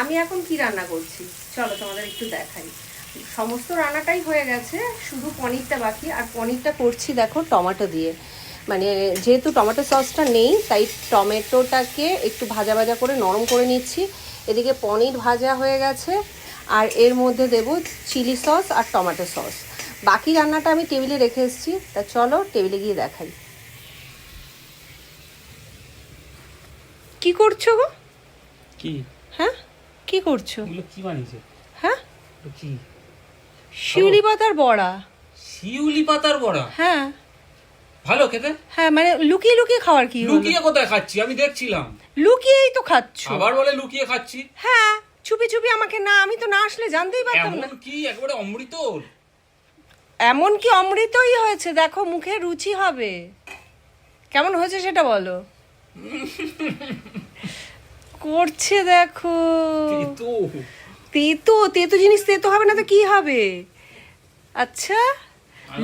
আমি এখন কি রান্না করছি? চলো তোমাদের একটু দেখাই। সমস্ত রান্নাটাই হয়ে গেছে শুধু পনিরটা বাকি। আর পনিরটা করছি দেখো টমেটো দিয়ে। মানে যেহেতু টমেটো সসটা নেই তাই টমেটোটাকে একটু ভাজা ভাজা করে নরম করে নিচ্ছি। এদিকে পনির ভাজা হয়ে গেছে আর এর মধ্যে দেব চিলি সস আর টমেটো সস। বাকি রান্নাটা আমি টেবিলে রেখে এসেছি তা চলো টেবিলে গিয়ে দেখাই। কি করছ গো? কি? হ্যাঁ? কি করছ? এগুলো কি বানিয়েছে? হ্যাঁ? কি? শিউলি পাতার বড়া। শিউলি পাতার বড়া? হ্যাঁ। ভালো খেতে? হ্যাঁ মানে লুকিয়ে লুকিয়ে খাওয়ার কি লুকিয়ে কোথায় খাচ্ছি? আমি দেখছিলাম। লুকিয়েই তো খাচ্ছ। আবার বলে লুকিয়ে খাচ্ছি? হ্যাঁ চুপি চুপি আমাকে না আমি তো না আসলে জানতেই পারতাম না। এমন কি? একেবারে অমৃত এমন কি অমৃতই হয়েছে? দেখো মুখে রুচি হবে। কেমন হয়েছে সেটা বলো। করছে দেখো। তেতো। তেতো জিনিস তেতো হবে না তো কি হবে? আচ্ছা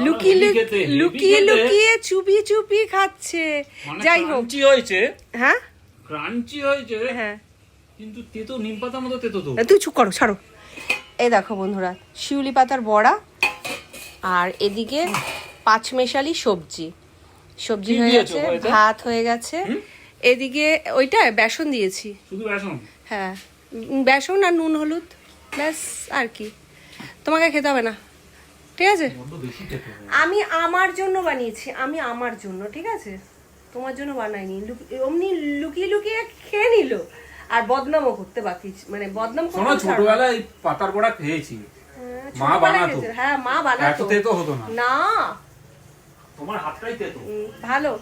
লুকিয়ে লুকিয়ে লুকিয়ে চুপি চুপি খাচ্ছে। মানে যাই হোক। হয়েছে। হ্যাঁ? ক্রাঞ্চি হয়েছে। হ্যাঁ। কিন্তু তেতো নিম পাতার মতো তেতো তো। তুই চুপ করো ছাড়ো। এই দেখো বন্ধুরা শিউলি পাতার বড়া আর এদিকে পাঁচমেশালি সবজি। সবজি হয়ে গেছে ভাত হয়ে গেছে। এদিকে ওইটা বেসন দিয়েছি। শুধু বেসন? হ্যাঁ। বেসন আর নুন হলুদ ব্যাস আর কি। তোমাকে খেতে হবে না। ঠিক আছে। আমি আমার জন্য বানিয়েছি। আমি আমার জন্য ঠিক আছে? তোমার জন্য বানাইনি। লুকি- অমনি লুকিয়ে লুকিয়ে খেয়ে নিল। আর বদনামও করতে বাকি মানে বদনাম করতে ছাড়ো ছোটবেলায় এই পাতার বড়া খেয়েছি। হ্যাঁ, মা বানাতো। হ্যাঁ মা এত বানাতো তেতো হতো না। না। তোমার হাতটাই তেতো। ভালো।